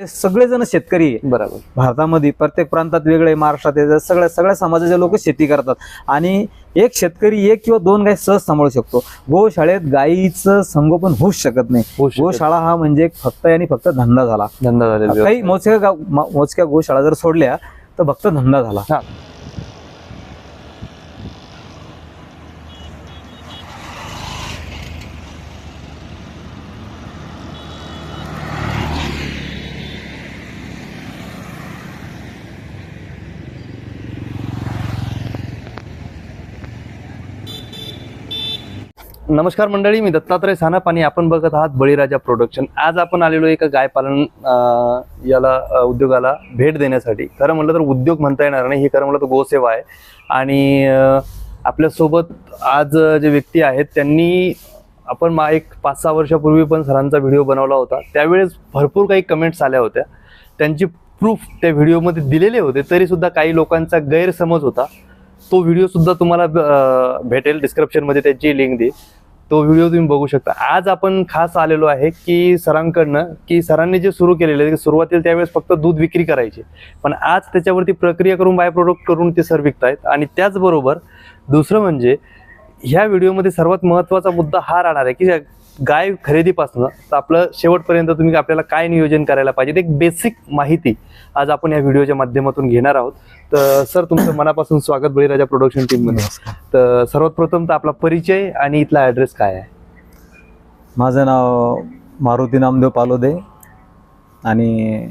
सगळेजण शेतकरी आहे. बरोबर भारतामध्ये प्रत्येक प्रांतात वेगळे महाराष्ट्रात आहे. सगळ्या सगळ्या समाजाचे लोक शेती करतात आणि एक शेतकरी एक किंवा दोन गाय सहज सांभाळू शकतो गोशाळेत गायीचं संगोपन होऊच शकत नाही. गोशाळा हा म्हणजे फक्त आणि फक्त धंदा झाला धंदा झालेला काही मोजक्या मोजक्या गोशाळा जर सोडल्या तर फक्त धंदा झाला नमस्कार मंडळी मी दत्तात्रय सानप आणि आपण बघत आहात बळीराजा प्रोडक्शन आज आपण आलेलो एका गाय पालन याला उद्योगाला भेट देण्यासाठी. खरं म्हटलं तर उद्योग म्हणता येणार नाही हे खरं म्हटलं तर गोसेवा आहे. आणि आपल्यासोबत आज जे व्यक्ती आहेत त्यांनी आपण मा एक पाच सहा वर्षापूर्वी पण सरांचा व्हिडिओ बनवला होता. त्यावेळेस भरपूर काही कमेंट्स आल्या होत्या. त्यांची प्रूफ त्या व्हिडिओमध्ये दिलेले होते तरीसुद्धा काही लोकांचा गैरसमज होता. तो व्हिडिओ सुद्धा तुम्हाला भेटेल डिस्क्रिप्शनमध्ये त्याची लिंक दे तो व्हिडिओ तुम्ही बघू शकता. आज आपण खास आलेलो आहे की सरांकडनं की सरांनी जे सुरू केलेलं आहे की सुरुवातीला त्यावेळेस फक्त दूध विक्री करायची. पण आज त्याच्यावरती प्रक्रिया करून बाय प्रोडक्ट करून ते सर विकतायत. आणि त्याचबरोबर दुसरं म्हणजे ह्या व्हिडिओमध्ये सर्वात महत्त्वाचा मुद्दा हा राहणार आहे की गाय खरेदीपासून तर आपलं शेवटपर्यंत तुम्ही आपल्याला काय नियोजन करायला पाहिजे एक बेसिक माहिती आज आपण या व्हिडिओच्या माध्यमातून घेणार आहोत. तर सर तुमचं मनापासून स्वागत बळीराजा प्रोडक्शन टीममध्ये तर सर्वात प्रथम तर आपला परिचय आणि इथला ॲड्रेस काय आहे? माझं नाव मारुती नामदेव पालोदे आणि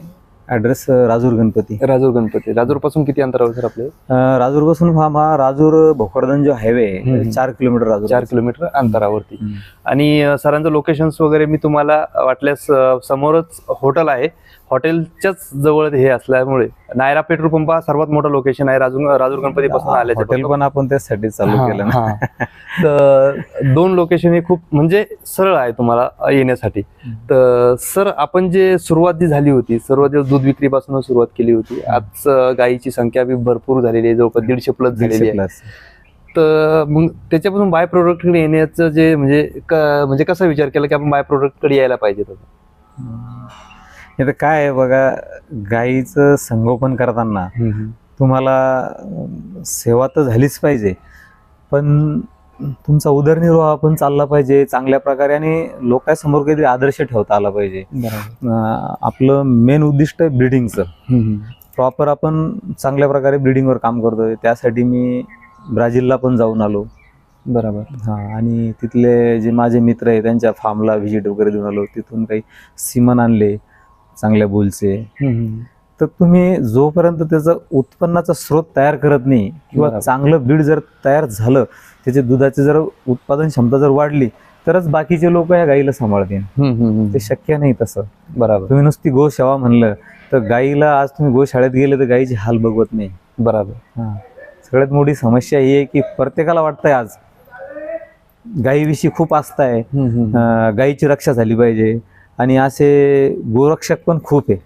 ॲड्रेस राजूर गणपती. राजूर गणपती. राजूरपासून किती अंतरावर सर आपले? राजूरपासून हा राजूर भोकरदन जो हायवे चार किलोमीटर राजूर. चार किलोमीटर अंतरावरती. आणि सरांचं लोकेशन्स वगैरे मी तुम्हाला वाटल्यास समोरच हॉटेल आहे. हॉटेलच्याच जवळ हे असल्यामुळे नायरा पेट्रोल पंप हा सर्वात मोठा लोकेशन आहे. राजूर राजूर गणपती पासून आल्याचे हॉटेल पण आपण त्यासाठी चालू केलं ना. तर दोन लोकेशन हे खूप म्हणजे सरळ आहे तुम्हाला येण्यासाठी. तर सर आपण जे सुरुवात जी झाली होती सुरुवातीला दूध विक्रीपासून सुरुवात केली होती. आज गायीची संख्या बी भरपूर झालेली आहे. जवळपास दीडशे प्लस झालेली आहे. तर मग त्याच्यापासून बाय प्रोडक्टकडे येण्याचं जे म्हणजे म्हणजे कसा विचार केला की आपण बाय प्रोडक्टकडे यायला पाहिजे? इथं काय आहे बघा गाईचं संगोपन करताना तुम्हाला सेवा तर झालीच पाहिजे पण तुमचा उदरनिर्वाह पण चालला पाहिजे चांगल्या प्रकारे आणि लोकांसमोर काहीतरी आदर्श ठेवता आला पाहिजे. आपलं मेन उद्दिष्ट आहे ब्रिडिंगचं प्रॉपर आपण चांगल्या प्रकारे ब्रिडिंगवर काम करतोय त्यासाठी मी ब्राझीलला पण जाऊन आलो. बरोबर. हा आणि तिथले जे माझे मित्र आहे त्यांच्या फार्मला व्हिजिट वगैरे देऊन आलो. तिथून काही सिमन आणले. चांगल्या बुलचे. तर तुम्ही जोपर्यंत त्याचं उत्पन्नाचा स्रोत तयार करत नाही किंवा. चांगलं बीड जर तयार झालं त्याचे दुधाची जर उत्पादन क्षमता जर वाढली तरच बाकीचे लोक या गाईला सांभाळतील. ते शक्य नाही तसं. बरोबर. तुम्ही नुसती गोशाळा म्हणलं तर गाईला आज तुम्ही गोशाळेत गेले तर गाईची हाल बघवत नाही. बरोबर. सगळ्यात मोठी समस्या ही आहे की प्रत्येकाला वाटतंय आज गायीविषयी खूप आस्था आहे. गायीची रक्षा झाली पाहिजे. आणि असे गोरक्षक पण खूप आहे.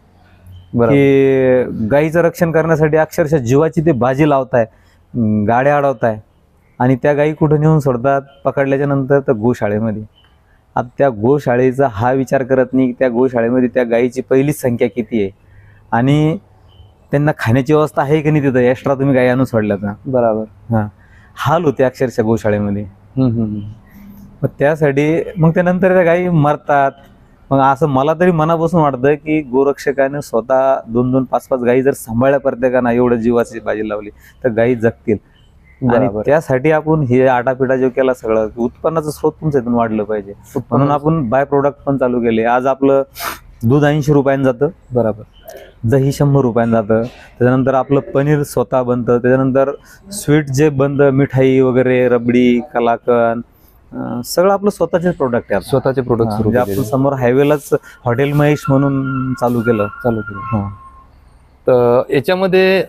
की गायीचं रक्षण करण्यासाठी अक्षरशः जीवाची ते बाजी लावताय गाड्या अडवताय. आणि त्या गायी कुठं नेऊन सोडतात? पकडल्याच्या नंतर तर गोशाळेमध्ये. आता त्या गोशाळेचा हा विचार करत नाही की त्या गोशाळेमध्ये त्या गायीची पहिलीच संख्या किती आहे. आणि त्यांना खाण्याची व्यवस्था आहे की नाही तिथं? एक्स्ट्रा तुम्ही गायी आणून सोडल्या तर बरोबर. हां. हाल होते अक्षरशः गोशाळेमध्ये. मग त्यासाठी मग त्यानंतर त्या गायी मरतात. मग असं मला तरी मनापासून वाटतं की गोरक्षकाने स्वतः दोन दोन पाच पाच गायी जर सांभाळल्या प्रत्येकानं एवढं जीवाची बाजी लावली तर गायी जगतील. आणि त्यासाठी आपण हे आटापिटा जो केला सगळं उत्पन्नाचं स्रोत तुमच्या इथून वाढलं पाहिजे. म्हणून आपण बाय प्रोडक्ट पण चालू केले. आज आपलं दूध ऐंशी रुपयानं जातं. बरोबर. दही शंभर रुपयानं जातं. त्याच्यानंतर आपलं पनीर स्वतः बनतं. त्याच्यानंतर स्वीट जे बनतं मिठाई वगैरे रबडी कलाकंद सगळं आपलं स्वतःचे प्रोडक्ट आहे. स्वतःचे प्रोडक्ट म्हणजे. आपण समोर हायवेलाच हॉटेल महेश म्हणून चालू केलं. चालू केले. हा. तर याच्यामध्ये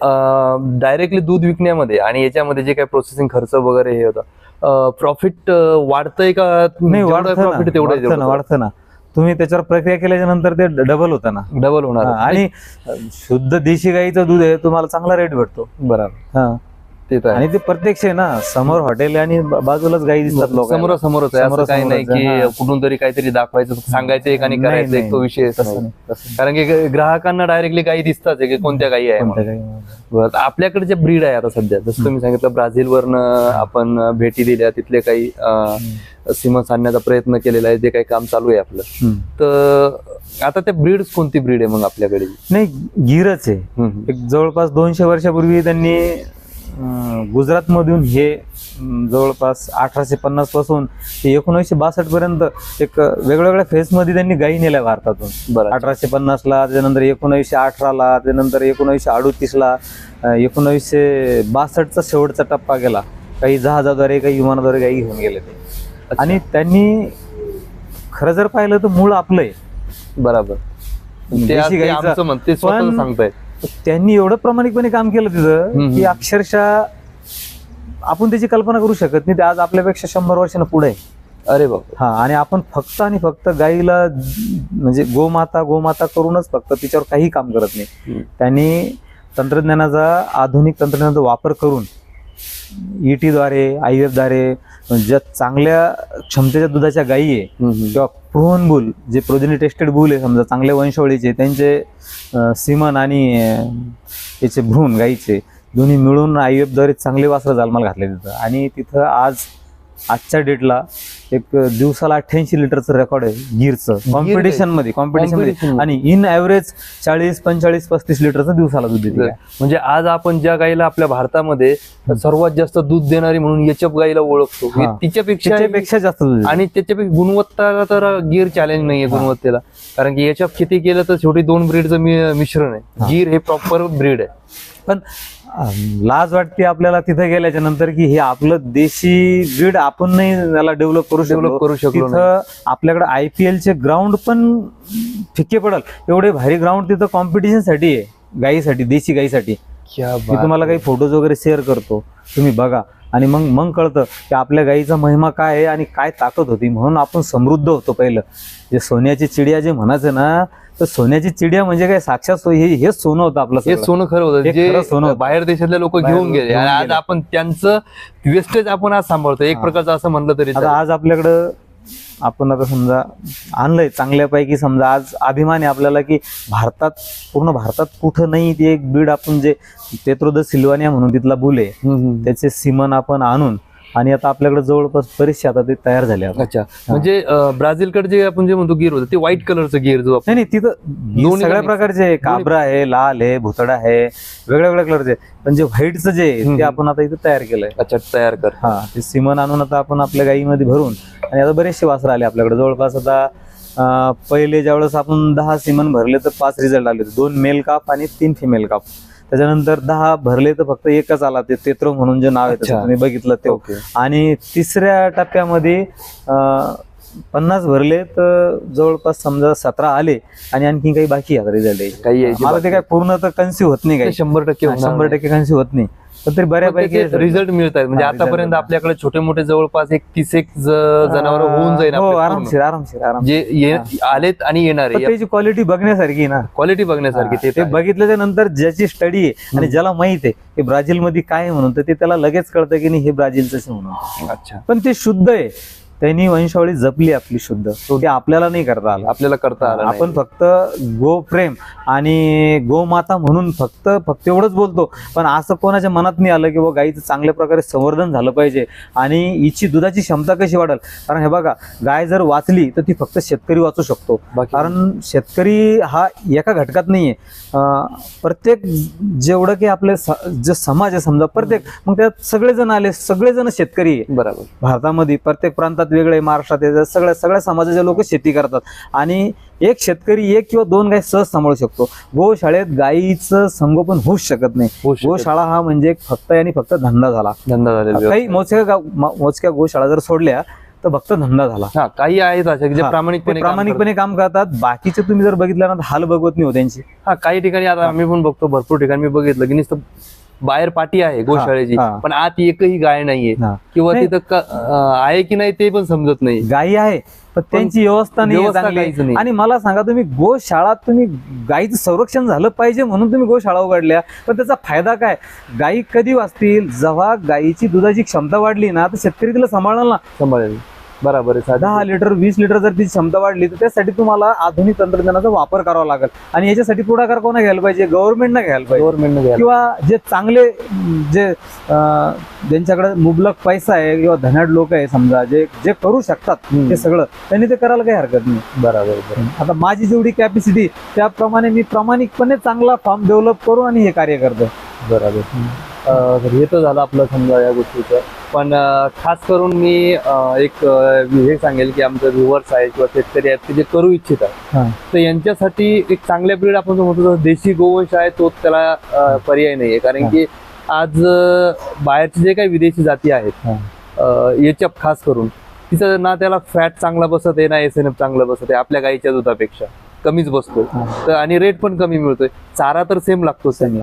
डायरेक्टली दूध विकण्यामध्ये आणि याच्यामध्ये जे काही प्रोसेसिंग खर्च वगैरे हे होतं प्रॉफिट वाढतंय का? नाही वाढतं प्रॉफिट तेवढं वाढतं ना तुम्ही त्याच्यावर प्रक्रिया केल्याच्यानंतर ते डबल होतं ना. डबल होणार. आणि शुद्ध देशी गाईचं दूध आहे तुम्हाला चांगला रेट भेटतो. बरोबर हा. ते तर आहे. आणि ते प्रत्यक्ष आहे ना समोर हॉटेल आणि ब- बाजूलाच गाई दिसतात लोक समोर समोरच आहे असं काही नाही समोरासमोरच की. कुठून तरी काहीतरी दाखवायचं सांगायचं एक आणि नाही, करायचं एक तो. विषय तसं नाही. कारण की ग्राहकांना डायरेक्टली काही दिसतात की कोणत्या गायी आहे म्हणून. बरं, आपल्याकडे जे ब्रीड आहे आता सध्या जसं तुम्ही सांगितलं ब्राझील वरनं आपण भेटी दिल्या तिथले काही सीमस आणण्याचा प्रयत्न केलेला आहे जे काही काम चालू आहे आपलं. तर आता त्या ब्रीड कोणती ब्रीड आहे मग आपल्याकडे नाही गिरच आहे हम्म. एक जवळपास दोनशे वर्षापूर्वी त्यांनी गुजरात मधून हे जवळपास अठराशे पन्नासपासून ते एकोणीसशे बासष्ट पर्यंत एक वेगवेगळ्या फेजमध्ये त्यांनी गायी नेल्या भारतातून. बरं. अठराशे पन्नास ला त्यानंतर एकोणीसशे अठराला त्यानंतर एकोणीसशे अडुतीस ला अं, एकोणीसशे बासष्टचा शेवटचा टप्पा गेला. काही जहाजाद्वारे काही विमानाद्वारे गायी घेऊन गेले ते. आणि त्यांनी खरं जर पाहिलं तर मूळ आपलं आहे बरोबर ते देशी आज ते गाईचं- आमचं मत ते स्वतः पण- सांगतायत. त्यांनी एवढं प्रामाणिकपणे काम केलं तिथं. की अक्षरशः आपण त्याची कल्पना करू शकत नाही. ते आज आपल्यापेक्षा शंभर वर्षांना पुढे आहे. अरे बाप हा आणि आपण फक्त आणि फक्त गाईला म्हणजे गोमाता गोमाता करूनच फक्त तिच्यावर काही काम करत नाही. त्यांनी तंत्रज्ञानाचा आधुनिक तंत्रज्ञानाचा वापर करून E ईटीद्वारे आयद्वारे ज्या चांगल्या क्षमतेच्या दुधाच्या गायी आहे किंवा प्रोहन बुल जे प्रोजेनी टेस्टेड बुल आहे समजा चांगल्या वंशावळीचे त्यांचे सीमन आणि याचे भ्रूण गाईचे दोन्ही मिळून आय एफद्वारे चांगले वासरं जालमाल घातले तिथं. आणि तिथं आज आजच्या डेटला एक दिवसाला अठ्ठ्याऐंशी लिटरचं रेकॉर्ड आहे गिरचं कॉम्पिटिशनमध्ये कॉम्पिटिशनमध्ये. आणि इन ॲव्हरेज चाळीस पंचेचाळीस पस्तीस लिटरचं दिवसाला दूध देते. म्हणजे आज आपण ज्या गाईला आपल्या भारतामध्ये सर्वात जास्त दूध देणारी म्हणून एचएफ गाईला ओळखतो. तिच्यापेक्षा त्याच्यापेक्षा जास्त दूध. आणि त्याच्यापेक्षा गुणवत्ता तर गीर चॅलेंज नाहीये गुणवत्तेला. कारण की याच्या किती केलं तर शेवटी दोन ब्रीडचं मिश्रण आहे. गीर हे प्रॉपर ब्रीड आहे. पण लाज वाटते आपल्याला तिथे गेल्याच्यानंतर की हे आपलं देशी ब्रीड आपण नाही त्याला डेव्हलप करू शकलो. करू शकलो आपल्याकडे आय पी एलचे ग्राउंड पण फिक्के पडल. एवढे भारी ग्राउंड तिथं कॉम्पिटिशनसाठी आहे गाईसाठी देशी गाईसाठी. मी तुम्हाला काही फोटोज वगैरे शेअर करतो तुम्ही बघा. आणि मग मग कळतं की आपल्या गाईचा महिमा काय आहे आणि काय ताकद होती. म्हणून आपण समृद्ध होतो पहिलं. जे सोन्याची चिडिया जे म्हणायचं ना तर सोन्याची चिडिया म्हणजे काय साक्षात हे हेच सोनं होतं आपलं हे. सोनं खरं होतं जे खरं सोनं. बाहेर देशातले लोक घेऊन गेले आणि आज. आपण त्यांचं वेस्टेज आपण आज सांभाळतो एक. प्रकारचं असं म्हणलं तरी. आज आपल्याकडं आपण आता समजा आणलंय चांगल्यापैकी समजा आज अभिमान आहे आपल्याला की भारतात पूर्ण भारतात कुठं नाही ते एक बीड आपण जे तेत्रोद सिल्वानिया म्हणून तिथला बुल. त्याचे सीमन आपण आणून आणि आता आपल्याकडे जवळपास बरेचसे आता ते तयार झाले आता. अच्छा म्हणजे ब्राझीलकडे जे आपण जे म्हणतो गिर होतं ते व्हाईट कलरचं गिर जो आपण नाही नाही तिथं दोन्ही दोन्ही सगळ्या प्रकारचे आहे. काबरा आहे लाल आहे भुतडा आहे वेगळ्या वेगळ्या कलरचे पण जे व्हाईटचं जे आहे हम्म. ते आपण आता इथं तयार केलंय अच्छा तयार कर हा ते सिमन आणून आता आपण आपल्या गाईमध्ये भरून आणि आता बरेचसे वासर आले आपल्याकडे जवळपास आता अं, पहिले ज्यावेळेस आपण दहा सिमन भरले तर पाच रिझल्ट आले होते. दोन मेल काप आणि तीन फिमेल काप त्याच्यानंतर दहा भरले तर फक्त एकच आला ते तेत्रो म्हणून जे नाव आहे. तुम्ही बघितलं ते आणि तिसऱ्या टप्प्यामध्ये पन्नास भरले तर जवळपास समजा सतरा आले आणि आणखी काही बाकी आहे रिझल्ट काही मला ते काय पूर्ण तर कन्सिव्ह होत नाही काही. शंभर टक्के शंभर. टक्के कन्सिव्ह होत नाही. तरी बऱ्यापैकी रिझल्ट मिळत आहेत म्हणजे आतापर्यंत. आपल्याकडे छोटे मोठे जवळपास एक तीस एक जनावर होऊन जाईल हो. आरामशीर आरामशीर आराम जे ये- आलेत आणि येणार. त्याची क्वालिटी बघण्यासारखी ना. क्वालिटी बघण्यासारखी ते. बघितल्याच्या नंतर ज्याची स्टडी आहे आणि ज्याला माहीत आहे की ब्राझील मध्ये काय म्हणून तर ते त्याला लगेच कळतं की नाही हे ब्राझीलच म्हणून. अच्छा. पण ते शुद्ध आहे. त्यांनी वंशावळी जपली आपली शुद्ध. ते आपल्याला नाही करता आलं. आपल्याला करता आलं नाही. आपण फक्त गो प्रेम आणि गोमाता म्हणून फक्त फक्त एवढंच बोलतो. पण असं कोणाच्या मनात नाही आलं की बाबा गाईचं चांगल्या प्रकारे संवर्धन झालं पाहिजे आणि हिची दुधाची क्षमता कशी वाढेल. कारण हे बघा गाय जर वाचली तर ती फक्त शेतकरी वाचू शकतो. बाकी कारण शेतकरी हा एका घटकात नाहीये. अं, प्रत्येक जेवढं की आपले स- जे समाज आहे समजा प्रत्येक मग त्यात सगळेजण आले सगळेजण शेतकरी आहे. बरोबर. भारतामध्ये प्रत्येक प्रांतात वेगळे महाराष्ट्रात आहे. सगळ्या सगळ्या समाजाचे लोक शेती करतात. आणि एक शेतकरी एक किंवा दोन गाय सहज सांभाळू शकतो. गोशाळेत गायीचं संगोपन होऊच शकत नाही. गोशाळा हा म्हणजे फक्त आणि फक्त धंदा झाला. धंदा झालेला काही मोजक्या मोजक्या गोशाळा जर सोडल्या तर फक्त धंदा झाला. हा काही आहेत जे प्रामाणिकपणे प्रामाणिकपणे काम करतात. बाकीचे तुम्ही जर बघितलं ना तर हाल बघवत नाही हो त्यांची. हा काही ठिकाणी आता आम्ही पण बघतो भरपूर ठिकाणी मी बघितलं की नुसतं बाहेर पाठी आहे गोशाळेची हा. पण आत एकही गाय नाहीये हा. किंवा नाही. तिथं क- अं, आहे की नाही ते पण समजत नाही गायी आहे पण त्यांची व्यवस्था नाही व्यवस्था चांगली. काहीच नाही. आणि मला सांगा तुम्ही गोशाळा तुम्ही गायीचं संरक्षण झालं पाहिजे म्हणून तुम्ही गोशाळा उघडल्या पण त्याचा फायदा काय गायी कधी वाचतील जेव्हा गायीची दुधाची क्षमता वाढली ना तर शेतकरी तिला सांभाळणार ना सांभाळेल बरोबर आहे दहा. लिटर वीस लिटर जर ती क्षमता वाढली तर त्यासाठी तुम्हाला आधुनिक तंत्रज्ञानाचा वापर करावा लागेल. आणि याच्यासाठी पुढाकार कोणा घ्यायला पाहिजे? गव्हर्नमेंटनं घ्यायला पाहिजे. गव्हर्नमेंटनं घ्यायला किंवा जे चांगले जे ज्यांच्याकडे मुबलक पैसा आहे किंवा धनाढ लोक आहे समजा जे जे करू शकतात. ते सगळं त्यांनी ते करायला काही हरकत नाही. बरोबर. आता माझी जेवढी कॅपॅसिटी त्याप्रमाणे मी प्रामाणिकपणे चांगला फॉर्म डेव्हलप करून आणि हे कार्य करतो बरोबर. हे तर झालं आपलं समजा या गोष्टीचं पण खास करून मी एक हे सांगेल की आमचे व्ह्युअर्स आहेत किंवा शेतकरी आहेत की जे करू इच्छितात. तर यांच्यासाठी एक चांगल्या ब्रीड आपण जो म्हणतो देशी गोवंश आहे तो त्याला पर्याय नाहीये कारण. की आज बाहेरचे जे काही विदेशी जाती आहेत. एचअप खास करून तिचं ना त्याला फॅट चांगला बसत आहे ना एस एन एफ चांगलं बसत आहे आपल्या गाईच्या दुधापेक्षा कमीच बसतोय. तर आणि रेट पण कमी मिळतोय चारा तर सेम लागतो सेम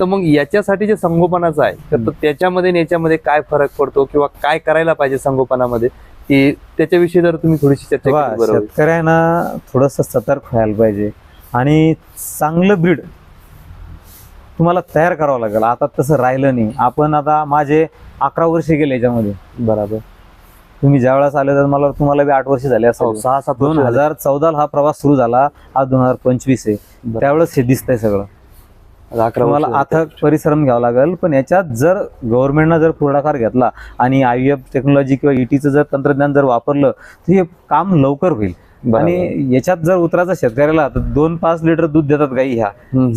तर मग याच्यासाठी जे संगोपनाचं आहे तर. त्याच्यामध्ये याच्यामध्ये काय फरक पडतो किंवा काय करायला पाहिजे संगोपनामध्ये की त्याच्याविषयी जर तुम्ही थोडीशी चर्चा शेतकऱ्यांना थोडस सतर्क व्हायला पाहिजे. आणि चांगलं ब्रीड तुम्हाला तयार करावं लागेल. आता तसं राहिलं नाही. आपण आता माझे अकरा वर्ष गेले याच्यामध्ये. बरोबर. तुम्ही ज्या वेळेस आले तर मला तुम्हाला बी आठ वर्ष झाले हो, असं सहा सात दोन. हजार चौदाला हा प्रवास सुरू झाला. आज दोन हजार पंचवीस आहे. त्यावेळेस हे दिसतंय सगळं. तुम्हाला. अथक परिश्रम घ्यावा लागेल पण याच्यात जर गव्हर्नमेंटनं जर पुढाकार घेतला आणि आय एफ टेक्नॉलॉजी किंवा ईटीचं जर तंत्रज्ञान जर वापरलं तर हे काम लवकर होईल. आणि याच्यात जर उतरायचं शेतकऱ्याला तर दोन पाच लिटर दूध देतात गाई ह्या.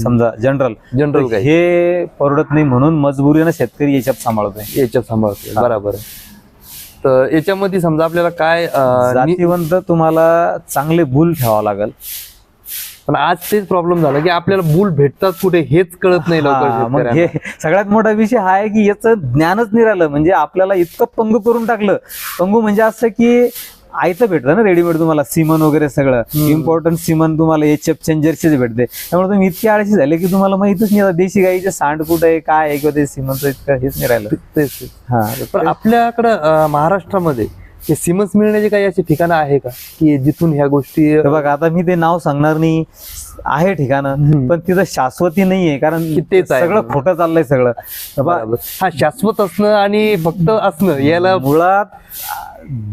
समजा जनरल जनरल हे परवडत नाही म्हणून मजबुरीनं शेतकरी याच्यात सांभाळतोय याच्यात सांभाळतोय. बरोबर तर याच्यामध्ये समजा आपल्याला काय जातीवंत तुम्हाला चांगले बुल ठेवावं लागेल पण आज तेच प्रॉब्लेम झाला की आपल्याला बुल भेटतात कुठे हेच कळत नाही लवकर हा, मग. हे सगळ्यात मोठा विषय हा आहे की याचं ज्ञानच राहिलं म्हणजे आपल्याला इतकं पंगू करून टाकलं पंगू म्हणजे असं की आयतं भेटतं ना रेडीमेड तुम्हाला सिमन वगैरे सगळं. इम्पॉर्टंट सिमन तुम्हाला एच एफ चेंजरचीच भेटते त्यामुळे तुम्ही इतके आळशी झाले की तुम्हाला माहितच नाही देशी गाईचे सांड कुठं आहे काय आहे किंवा ते सिमनचं इतकं हेच नाही राहिलं तेच. हा पण आपल्याकडं महाराष्ट्रामध्ये हे सिमन्स मिळण्याचे काही असे ठिकाणं आहे का? की जिथून ह्या गोष्टी तर बघा आता मी ते नाव सांगणार नाही. आहे ठिकाणं. पण तिथं शाश्वती नाहीये कारण तेच आहे. सगळं खोटं चाललंय सगळं. हा शाश्वत असणं आणि फक्त असणं याला मुळात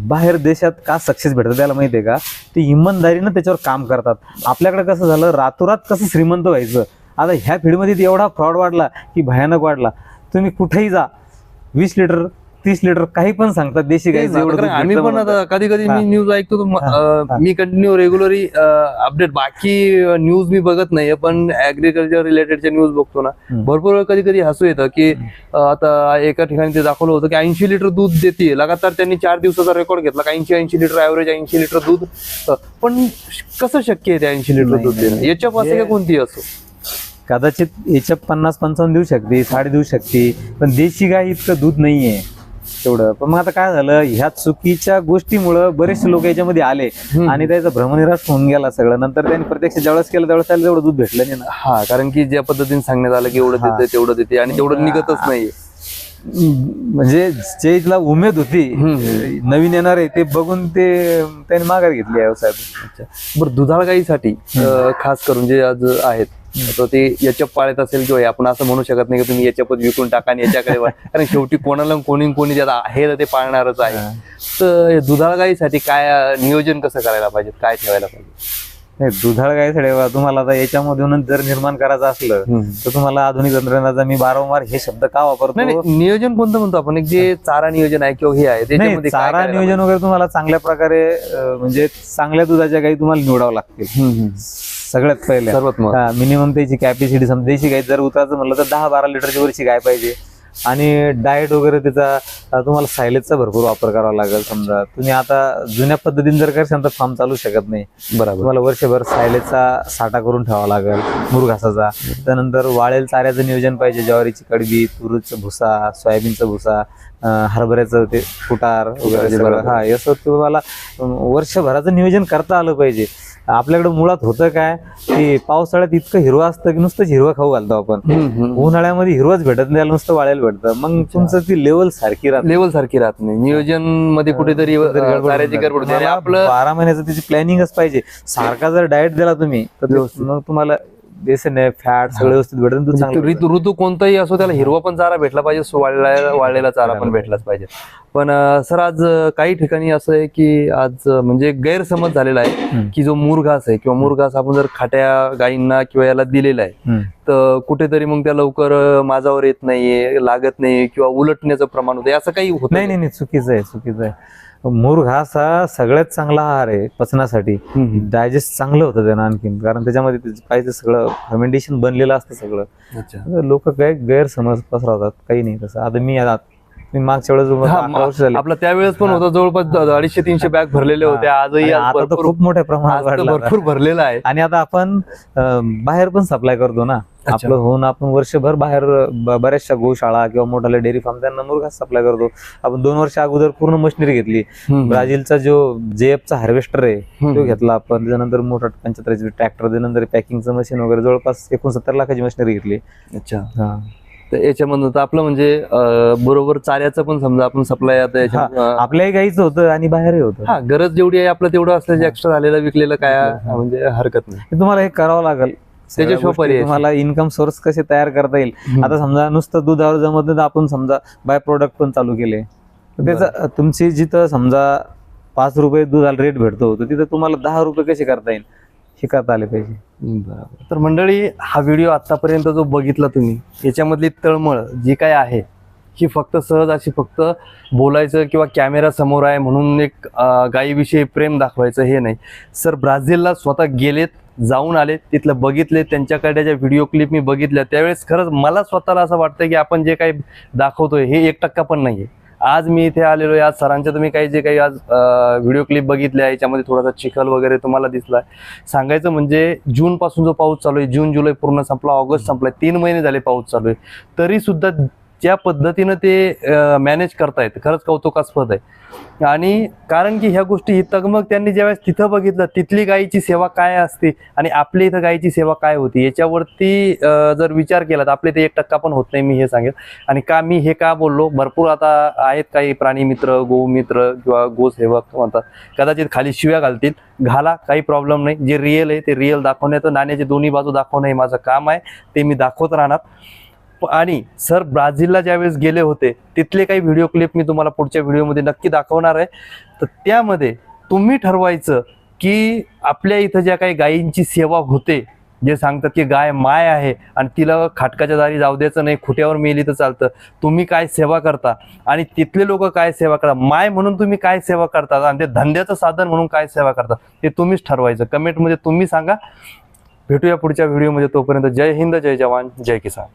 बाहेर देशात का सक्सेस भेटतं त्याला माहितीये का? ते इमानदारीनं त्याच्यावर काम करतात. आपल्याकडे कसं झालं रातोरात कसं श्रीमंत व्हायचं? आता ह्या फील्डमध्ये एवढा फ्रॉड वाढला की भयानक वाढला. तुम्ही कुठेही जा वीस लिटर तीस लिटर काही पण सांगतात देशी गाई तेच ना, कारण आम्ही पण आता कधी कधी हा. मी न्यूज ऐकतो तर म- हा, अं, हा. मी कंटिन्यू रेग्युलरली अपडेट बाकी न्यूज मी बघत नाही पण ऍग्रिकल्चर रिलेटेडच्या न्यूज बघतो ना. हम्म. भरपूर वेळ कधी कधी हसू येतं की अं, आता एका ठिकाणी ते दाखवलं होतं की ऐंशी लिटर दूध देते लगातार त्यांनी चार दिवसाचा रेकॉर्ड घेतला ऐंशी ऐंशी लिटर ऍव्हरेज ऐंशी लिटर दूध अं, पण कसं शक्य आहे ते ऐंशी लिटर नाही, दूध देणं? नाही. याच्या पासे हे- कोणती असो? कदाचित याच्या पन्नास पंचावन्न देऊ शकते साडे देऊ शकते पण देशी गाय इतकं दूध नाहीये. तेवढं. पण मग आता काय झालं ह्या चुकीच्या गोष्टीमुळं बरेचसे लोक याच्यामध्ये आले. आणि त्याचा भ्रमनिराश होऊन गेला सगळं. नंतर त्यांनी प्रत्यक्ष ज्यावेळेस केलं त्यावेळेस त्याला तेवढं दूध भेटलं नाही ना. हा कारण की ज्या पद्धतीने सांगण्यात आलं की एवढं. देते तेवढं देते आणि तेवढं निघतच नाही म्हणजे स्टेजला उमेद होती. नवीन येणार आहे ते बघून ते त्यांनी माघार घेतली या व्यवसायात बरं दुधाळ गाईसाठी खास करून जे आज आहेत तर ते याच्या पाळत असेल किंवा आपण असं म्हणू शकत नाही की तुम्ही याच्या पद विकून टाका आणि याच्याकडे. कारण शेवटी कोणाला कोणी कोणी ज्याला आहे तर ते पाळणारच आहे. तर दुधाळ गाईसाठी काय नियोजन कसं करायला पाहिजे? काय ठेवायला पाहिजे? नाही, दुधाळ गायसाठी बघा, तुम्हाला आता याच्यामधूनच जर निर्माण करायचं असलं तर तुम्हाला आधुनिक तंत्रज्ञानाचा मी वारंवार हे शब्द का वापरतो? नियोजन कोणतं म्हणतो आपण? एक जे चारा नियोजन आहे किंवा हे आहे चारा नियोजन वगैरे तुम्हाला चांगल्या प्रकारे म्हणजे चांगल्या दुधाच्या गाई तुम्हाला निवडावं लागतील. सगळ्यात पहिले. सर्वात महत्त्वाचं. मिनिमम त्याची कॅपॅसिटी समजा देशी गाय जर उतरायचं म्हणलं तर दहा बारा लिटरची वरची गाय पाहिजे. आणि डाएट वगैरे त्याचा अं, तुम्हाला सायलेजचा भरपूर वापर करावा लागेल समजा. तुम्ही आता जुन्या पद्धतीने जर करशाल तर फार्म चालू शकत नाही. बरोबर. तुम्हाला वर्षभर सायलेजचा साठा करून ठेवावा लागेल मुरघासाचा. त्यानंतर वाळेल चाऱ्याचं नियोजन पाहिजे ज्वारीची कडबी तुरीचं भुसा सोयाबीनचा भुसा अं, हरभऱ्याचं ते कुटार वगैरे कुटार, सगळं. बरोबर. हा असं तुम्हाला अं, वर्षभराचं नियोजन करता आलं पाहिजे. आपल्याकडे मुळात होतं काय की पावसाळ्यात इतकं हिरवं असतं की नुसतं हिरवं खाऊ घालतो आपण. उन्हाळ्यामध्ये हिरवंच भेटत नाही नुसतं वाळायला भेटतं. मग तुमचं ती लेवल सारखी राहते. लेवल सारखी राहत नाही. नियोजनमध्ये कुठेतरी आपलं बारा महिन्याचं त्याची प्लॅनिंगच पाहिजे. सारखा जर डाएट दिला तुम्ही तर. मग तुम्हाला बेसन आहे फॅट सगळं व्यवस्थित दूध म्हणजे ऋतू ऋतू कोणताही असो त्याला हिरवा पण चारा भेटला पाहिजे वाळलेला वाळलेला चारा पण भेटलाच पाहिजे. पण सर आज काही ठिकाणी असं आहे की आज म्हणजे गैरसमज झालेला आहे. की जो मुरघास आहे किंवा मुरघास आपण जर खाट्या गायींना किंवा याला दिलेला आहे. तर कुठेतरी मग त्या लवकर माझावर येत नाहीये लागत नाही किंवा उलटण्याचं प्रमाण होतं असं काही होत नाही नाही चुकीचं आहे चुकीचं आहे. मूर घास हा सगळ्यात चांगला आहार आहे पचनासाठी. डायजेस्ट चांगलं होतं त्यानं आणखीन कारण त्याच्यामध्ये ते पाहिजे सगळं फर्मेंटेशन बनलेलं असतं सगळं. लोक काय गैरसमज पसरवतात काही नाही तसं. आता मी आता मी मागच्या वेळेस हा, अकरा वर्ष झाले. आपला त्यावेळेस पण होता जवळपास अडीचशे तीनशे बॅग भरलेले होते आजही आणि आज आता तर भरपूर खूप मोठ्या प्रमाणात आज तर वाढला. आता. भरपूर भरलेला आहे. आणि आता आपण अं, बाहेर पण सप्लाय करतो ना. आपलं होऊन आपण वर्षभर बाहेर ब- बऱ्याचशा गोशाळा किंवा मोठाले डेअरी फार्म त्यांना मुरघास सप्लाय करतो. आपण दोन वर्ष अगोदर पूर्ण मशिनरी घेतली. हम्म. ब्राझीलचा जो जेएफचा हार्वेस्टर आहे हम्म. तो घेतला आपण. त्याच्यानंतर मोठा पंच्याहत्तरची ट्रॅक्टर त्यानंतर पॅकिंगचं मशीन वगैरे जवळपास एकोणसत्तर लाखाची मशिनरी घेतली. अच्छा. हा. तर याच्यामधून तर आपलं म्हणजे अं, बरोबर चाऱ्याचं पण समजा आपण सप्लाय आता याच्या- अं, आपल्याही गाईचं होतं आणि बाहेरही होतं. हा गरज जेवढी आहे आपलं तेवढं असलं जे एक्स्ट्रा झालेलं विकलेलं काय म्हणजे हरकत नाही. हे तुम्हाला हे करावं लागेल. सगळ्या त्याच्याशिवाय गोष्टी पर्याय तुम्हाला इन्कम सोर्स कसे तयार करता येईल? आता समजा नुसतं दुधावर जमत नाही तर आपण समजा बाय प्रोडक्ट पण चालू केले. तर त्याचं तुमची जिथं समजा पाच रुपये दुधाला रेट भेटतो तर तिथं तुम्हाला दहा रुपये कसे करता येईल? हे करता आले पाहिजे. बरोबर. तर मंडळी हा व्हिडिओ आतापर्यंत जो बघितला तुम्ही याच्यामधली तळमळ जी काय आहे ही फक्त सहज अशी फक्त बोलायचं किंवा कॅमेरा समोर आहे म्हणून एक गायीविषयी प्रेम दाखवायचं हे नाही. सर ब्राझीलला स्वतः गेलेत जाऊन आले तिथलं बघितले त्यांच्याकडे ज्या व्हिडिओ क्लिप मी बघितल्या त्यावेळेस खरंच मला स्वतःला असं वाटतं की आपण जे काही दाखवतोय हे एक टक्का पण नाहीये. आज मी इथे आलेलो आहे. आज सरांच्या तुम्ही काही जे काही आज व्हिडिओ क्लिप बघितल्या याच्यामध्ये थोडासा चिखल वगैरे तुम्हाला दिसला सांगायचं म्हणजे जूनपासून जो पाऊस चालू आहे जून जुलै पूर्ण संपला ऑगस्ट संपला तीन महिने झाले पाऊस चालू आहे. तरी सुद्धा ज्या पद्धतीनं ते मॅनेज करतायत खरंच कौतुकास्पद आहे. आणि कारण की ह्या गोष्टी ही तगमग त्यांनी ज्यावेळेस तिथं बघितलं तिथली गायीची सेवा काय असते आणि आपल्या इथं गायीची सेवा काय होती याच्यावरती जर विचार केला तर आपल्या इथे एक टक्का पण होत नाही मी हे सांगेल. आणि का मी हे का बोललो? भरपूर आता आहेत काही प्राणी मित्र गोमित्र किंवा गोसेवक म्हणतात. कदाचित खाली शिव्या घालतील. घाला काही प्रॉब्लेम नाही. जे रिअल आहे ते रिअल दाखवण्याचं नाण्याची दोन्ही बाजू दाखवणं हे माझं काम आहे. ते मी दाखवत राहणार. आणि सर ब्राझीलला ज्यावेळेस गेले होते तिथले काही व्हिडिओ क्लिप मी तुम्हाला पुढच्या व्हिडिओमध्ये नक्की दाखवणार आहे. तर त्यामध्ये तुम्ही ठरवायचं की आपल्या इथं ज्या काही गायींची सेवा होते जे सांगतात की गाय माय आहे आणि तिला खाटकाच्या दारी जाऊ द्यायचं नाही खुट्यावर मेली तर चालतं. तुम्ही काय सेवा करता? आणि तिथले लोक काय सेवा करता माय म्हणून तुम्ही काय सेवा करता आणि ते धंद्याचं साधन म्हणून काय सेवा करता ते तुम्हीच ठरवायचं. कमेंटमध्ये तुम्ही सांगा. भेटूया पुढच्या व्हिडिओमध्ये तोपर्यंत जय हिंद जय जवान जय किसान.